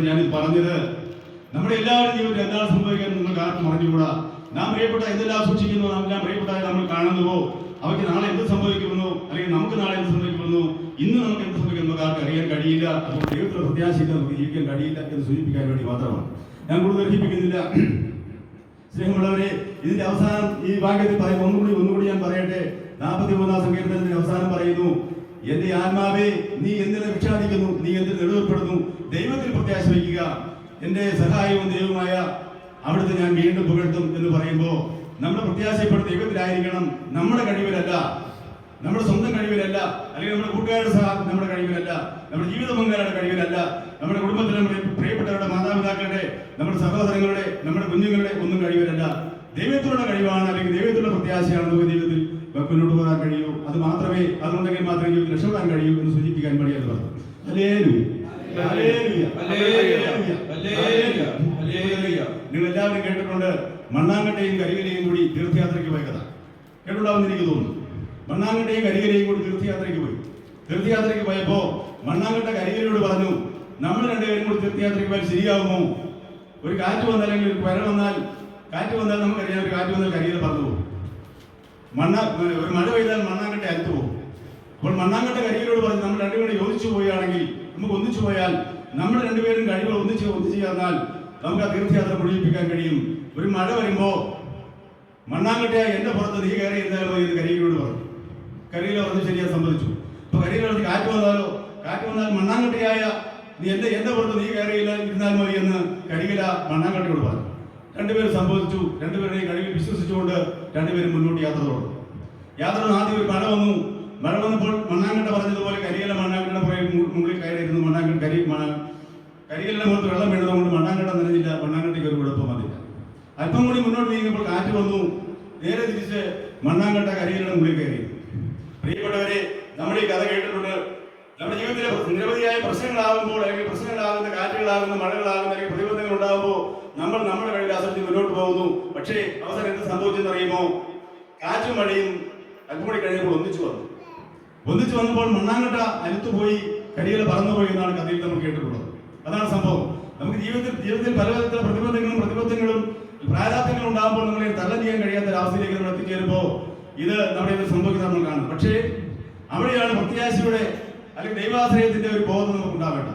പ്രിയപ്പെട്ടവർ ഞാനിത് പറഞ്ഞത്. നമ്മുടെ എല്ലാവരും ജീവിതത്തിൽ എന്താണ് സംഭവിക്കുന്നത് നിങ്ങൾക്ക് ആർക്കും അറിഞ്ഞുകൂടാ. നാം പ്രിയപ്പെട്ട എന്തെല്ലാം സൂക്ഷിക്കുന്നു നാം എല്ലാം പ്രിയപ്പെട്ടതായി നമ്മൾ കാണുന്നുവോ? അവയ്ക്ക് നാളെ എന്ത് സംഭവിക്കുമെന്നോ അല്ലെങ്കിൽ നമുക്ക് നാളെ എന്ത് സംഭവിക്കുമെന്നോ ഇന്ന് നമുക്ക് എന്ത് സംഭവിക്കുന്നു ആർക്ക് അറിയാൻ കഴിയില്ല. അപ്പോൾ ദൈവത്തിലെ പ്രത്യാശയില്ല നമുക്ക് ജീവിക്കാൻ കഴിയില്ല എന്ന് സൂചിപ്പിക്കാൻ വേണ്ടി മാത്രമാണ്. ഞാൻ കൂടുതൽ ദർശിപ്പിക്കുന്നില്ല സ്നേഹമുള്ളവരെ ഇതിന്റെ അവസാനം ഈ ഭാഗ്യത്തിൽ പറയുമ്പോൾ ഒന്നുകൂടി ഒന്നുകൂടി ഞാൻ പറയട്ടെ. നാൽപ്പത്തി മൂന്നാം സങ്കീർത്തനത്തിന്റെ അവസാനം പറയുന്നു എന്റെ ആത്മാവേ നീ എന്തിനെ വിഷാദിക്കുന്നു നീ എന്തിന് നെടുവപ്പെടുന്നു ദൈവത്തിൽ പ്രത്യാശ വയ്ക്കുക എന്റെ സഹായവും ദൈവമായ അവിടുത്തെ ഞാൻ വീണ്ടും പുകഴ്ത്തും എന്ന് പറയുമ്പോൾ നമ്മുടെ പ്രത്യാശയപ്പെട്ട ദൈവത്തിലായിരിക്കണം നമ്മുടെ കഴിവിലല്ല. നമ്മുടെ സ്വന്തം കഴിവിലല്ല. അല്ലെങ്കിൽ നമ്മുടെ കൂട്ടുകാരുടെ സഹ നമ്മുടെ കഴിവിലല്ല. നമ്മുടെ ജീവിത പങ്കാളിയുടെ കഴിവിലല്ല. നമ്മുടെ കുടുംബത്തിലെ നമ്മുടെ പ്രിയപ്പെട്ടവരുടെ മാതാപിതാക്കളുടെ നമ്മുടെ സഹോദരങ്ങളുടെ നമ്മുടെ കുഞ്ഞുങ്ങളുടെ ഒന്നും കഴിവിലല്ല. ദൈവത്തിലുള്ള കഴിവാണ് അല്ലെങ്കിൽ ദൈവത്തിലുള്ള പ്രത്യാശയാണ് നമുക്ക് ജീവിതത്തിൽ മുന്നോട്ട് പോകാൻ കഴിയൂ. അത് മാത്രമേ അതുണ്ടെങ്കിൽ മാത്രമേ ജീവിതത്തിൽ രക്ഷപ്പെടാൻ കഴിയൂ എന്ന് സൂചിപ്പിക്കാൻ വേണ്ടിയത് പറഞ്ഞു. നിങ്ങൾ എല്ലാവരും കേട്ടിട്ടുണ്ട് മണ്ണാങ്കട്ടയും കരികരയും കൂടി തീർത്ഥയാത്രയ്ക്ക് പോയ കഥ. കേട്ടുണ്ടാവുന്ന എനിക്ക് തോന്നുന്നു. മണ്ണാങ്കട്ടയും കരികരയും കൂടി തീർത്ഥയാത്രയ്ക്ക് പോയി. തീർത്ഥയാത്രയ്ക്ക് പോയപ്പോ മണ്ണാങ്കട്ട കരികരയോട് പറഞ്ഞു നമ്മൾ രണ്ടുപേരും കൂടി തീർത്ഥയാത്രയ്ക്ക് പോയാൽ ശരിയാകുമോ ഒരു കാറ്റ് വന്നാൽ അല്ലെങ്കിൽ ഒരു പുര വന്നാൽ കാറ്റ് വന്നാൽ നമുക്കറിയാം ഒരു കാറ്റ് വന്നാൽ കരികര പറഞ്ഞു പോകും മണ്ണ ഒരു മഴ പെയ്താൽ മണ്ണാങ്കട്ട അകത്ത് പോകും. അപ്പോൾ മണ്ണാങ്കട്ട കരികളോട് പറഞ്ഞ് നമ്മൾ രണ്ടുപേരും യോജിച്ചു പോയാണെങ്കിൽ നമുക്ക് ഒന്നിച്ചു പോയാൽ നമ്മൾ രണ്ടുപേരും കഴിവുകൾ ഒന്നിച്ച് ഒന്നിച്ചു ചേർന്നാൽ നമുക്ക് ആ തീർത്ഥയാത്ര മുഴുവിപ്പിക്കാൻ കഴിയും. ഒരു മഴ വരുമ്പോ മണ്ണാങ്കട്ടയായ എന്റെ പുറത്ത് നീ കയറി ഇരുന്നാലോ എന്ന് കരിയിലോട് പറഞ്ഞു. കരികല പറഞ്ഞു ശരിയാ സമ്മതിച്ചു. അപ്പൊ കരിയിലോട് കാറ്റ് വന്നാലോ? കാറ്റ് വന്നാൽ മണ്ണാങ്കട്ടയായ നീ എന്റെ എന്റെ പുറത്ത് നീ കയറിയില്ല ഇരുന്നാൽ മതി എന്ന് കരികില മണ്ണാങ്കട്ടയോട് പറഞ്ഞു. രണ്ടുപേരും സംഭവിച്ചു. രണ്ടുപേരുടെയും കഴിവിൽ വിശ്വസിച്ചുകൊണ്ട് രണ്ടുപേരും മുന്നോട്ട് യാത്ര തുടർന്നു യാത്ര ആദ്യം ഒരു മഴ വന്നു. മഴ വന്നപ്പോൾ മണ്ണാങ്കട്ട പറഞ്ഞതുപോലെ കരിയല മണ്ണാങ്കട്ടയുടെ പുറകെ മുകളിൽ കയറിയിരുന്നു മണ്ണാങ്കട്ട കരി കരികലിന്റെ മുഖത്ത് വെള്ളം വീണതുകൊണ്ട് മണ്ണാങ്കട്ട നിറഞ്ഞില്ല മണ്ണാങ്കട്ടയ്ക്ക് ഒരു കുഴപ്പം വന്നില്ല. അല്പം കൂടി മുന്നോട്ട് നീങ്ങിയപ്പോൾ കാറ്റ് വന്നു. നേരെ തിരിച്ച് മണ്ണാങ്കട്ട കരികലിന്റെ മുകളിൽ കയറി. പ്രിയപ്പെട്ടവരെ നമ്മൾ ഈ കഥ കേട്ടിട്ടുണ്ട്. നമ്മുടെ ജീവിതത്തിലെ നിരവധിയായ പ്രശ്നങ്ങളാകുമ്പോൾ അല്ലെങ്കിൽ പ്രശ്നങ്ങളാകുന്ന കാറ്റുകളാകുന്ന മഴകളാകുന്ന അല്ലെങ്കിൽ പ്രതിബന്ധങ്ങൾ ഉണ്ടാകുമ്പോൾ നമ്മൾ നമ്മുടെ കഴിവിൽ ആശ്രയിച്ച് മുന്നോട്ട് പോകുന്നു. പക്ഷേ അവസരം എന്ത് സംഭവിച്ചെന്ന് അറിയുമോ? കാറ്റും മഴയും അല്പം കൂടി കഴിഞ്ഞപ്പോൾ ഒന്നിച്ചു വന്നു. ഒന്നിച്ചു വന്നപ്പോൾ മണ്ണാങ്കട്ട അലുത്തുപോയി കടികൾ പറന്നുപോയി എന്നാണ് കഥയിൽ നമ്മൾ കേട്ടിട്ടുള്ളത്. അതാണ് സംഭവം. നമുക്ക് ജീവിതത്തിൽ ജീവിതത്തിൽ പലതരത്തിലുള്ള പ്രതിബന്ധങ്ങളും പ്രതിബന്ധങ്ങളും പ്രാരാബ്ദങ്ങളും ഉണ്ടാകുമ്പോൾ നമ്മളെ തരണം ചെയ്യാൻ കഴിയാത്ത ഒരവസ്ഥയിലേക്ക് നമ്മൾ എത്തിച്ചേരുമ്പോൾ ഇത് നമ്മുടെ സംഭവിക്കുന്നത് നമ്മൾ കാണും പക്ഷേ അവിടെയാണ് പ്രത്യാശയുടെ അല്ലെങ്കിൽ ദൈവാശ്രയത്തിന്റെ ഒരു ബോധം നമുക്ക് ഉണ്ടാവേണ്ട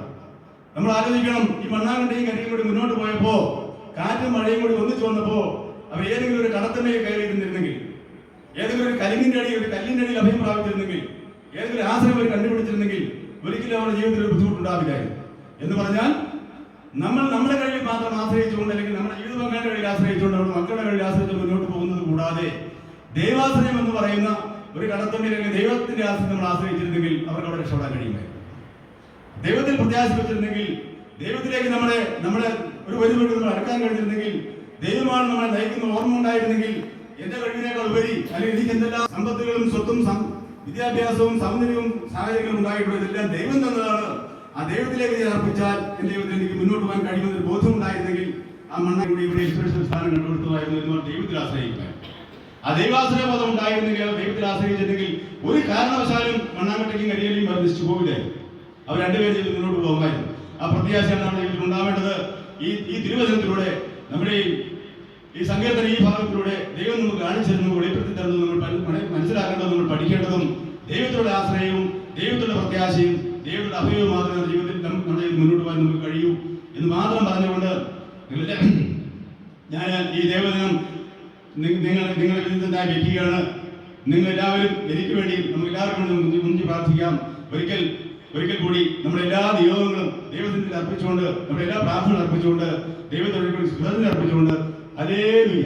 നമ്മൾ ആലോചിക്കണം ഈ മണ്ണാങ്കണ്ടയും കരിയും കൂടി മുന്നോട്ട് പോയപ്പോ കാറ്റും മഴയും കൂടി ഒന്നിച്ചു വന്നപ്പോ അവർ ഏതെങ്കിലും ഒരു കടത്തമ്മയെ കയറിയിരുന്നിരുന്നെങ്കിൽ ഏതെങ്കിലും ഒരു കലിങ്ങിന്റെ അടിയിൽ ഒരു കല്ലിന്റെ അടിയിൽ അഭയം പ്രാപിച്ചിരുന്നെങ്കിൽ ഏതെങ്കിലും ആശ്രയം അവർ കണ്ടുപിടിച്ചിരുന്നെങ്കിൽ ഒരിക്കലും അവരുടെ ജീവിതത്തിൽ ഒരു ബുദ്ധിമുട്ടുണ്ടാവില്ലായിരുന്നു. എന്ന് പറഞ്ഞാൽ നമ്മൾ നമ്മുടെ കഴിവിൽ മാത്രം ആശ്രയിച്ചുകൊണ്ട് അല്ലെങ്കിൽ നമ്മുടെ ജീവിത പങ്കാളിയുടെ കഴിയിൽ ആശ്രയിച്ചുകൊണ്ട് നമ്മുടെ മക്കളുടെ കഴിയിൽ ആശ്രയിച്ച് മുന്നോട്ട് പോകുന്നത് കൂടാതെ ദൈവാശ്രയം എന്ന് പറയുന്ന ഒരു കടത്തമ്മിൽ അല്ലെങ്കിൽ ദൈവത്തിന്റെ ആശ്രയം നമ്മൾ ആശ്രയിച്ചിരുന്നെങ്കിൽ അവർക്ക് അവിടെ രക്ഷപ്പെടാൻ കഴിയില്ല? ദൈവത്തിൽ പ്രത്യാശ വെച്ചിരുന്നെങ്കിൽ ദൈവത്തിലേക്ക് നമ്മുടെ നമ്മുടെ ഒരു വരി നമ്മൾ അടുക്കാൻ കഴിഞ്ഞിരുന്നെങ്കിൽ ദൈവമാണ് നമ്മളെ നയിക്കുന്ന ഓർമ്മ ഉണ്ടായിരുന്നെങ്കിൽ എന്റെ കഴിവിനേക്കാൾ ഉപരി അല്ലെങ്കിൽ എനിക്ക് എന്തെല്ലാം സമ്പത്തുകളും സ്വത്തും വിദ്യാഭ്യാസവും സൗന്ദര്യവും സാഹചര്യങ്ങളും ഉണ്ടായിട്ടുള്ള ഇതെല്ലാം ദൈവം തന്നതാണ്. ആ ദൈവത്തിലേക്ക് ഞാൻ അർപ്പിച്ചാൽ എന്റെ ജീവിതത്തിൽ എനിക്ക് മുന്നോട്ട് പോകാൻ കഴിയുമെന്നൊരു ബോധം ഉണ്ടായിരുന്നെങ്കിൽ ആ മണ്ണ കൂടി ഇവിടെ സ്ഥാനം കണ്ടുപിടുത്തുമായിരുന്നു എന്ന് ദൈവത്തിൽ ആശ്രയിക്കാൻ ആ ദൈവാശ്രയ പദം ഉണ്ടായിരുന്നെങ്കിൽ ആശ്രയിച്ചിരുന്നെങ്കിൽ ഒരു കാരണവശാലും മണ്ണാങ്കട്ടയ്ക്കും കരിയലിയും വർദ്ധിച്ചു പോകില്ലേ അവർ രണ്ടുപേരും ചെയ്ത് മുന്നോട്ട് പോകുമായിരുന്നു. ആ പ്രത്യാശയാണ് നമ്മുടെ ജീവിതത്തിൽ ഉണ്ടാവേണ്ടത് ഈ ഈ തിരുവചനത്തിലൂടെ നമ്മുടെ ഈ സങ്കീർത്തന ഈ ഭാഗത്തിലൂടെ ദൈവം നമുക്ക് കാണിച്ചു തരുന്നു വെളിപ്പെടുത്തി തരുന്നത് നമ്മൾ മനസ്സിലാക്കേണ്ടത് നമ്മൾ പഠിക്കേണ്ടതും ദൈവത്തിലുള്ള ആശ്രയവും ദൈവത്തിലുള്ള പ്രത്യാശയും ദൈവത്തിന്റെ അഭയവും മാത്രമേ ജീവിതത്തിൽ നമ്മുടെ മുന്നോട്ട് പോകാൻ നമുക്ക് കഴിയൂ എന്ന് മാത്രം പറഞ്ഞുകൊണ്ട് ഞാൻ ഈ ദേവദിനം നിങ്ങൾ നിങ്ങൾ വിരുദ്ധനായി വെക്കുകയാണ്. നിങ്ങൾ എല്ലാവരും എനിക്ക് വേണ്ടി നമുക്ക് എല്ലാവർക്കും വേണ്ടി മുഞ്ചി പ്രാർത്ഥിക്കാം. ഒരിക്കൽ ഒരിക്കൽ കൂടി നമ്മുടെ എല്ലാ നിയോഗങ്ങളും ദൈവത്തിന് അർപ്പിച്ചുകൊണ്ട് നമ്മുടെ എല്ലാ പ്രാർത്ഥനകളും അർപ്പിച്ചുകൊണ്ട് ദൈവത്തോടെ കൂടി അർപ്പിച്ചുകൊണ്ട് അലേലിയ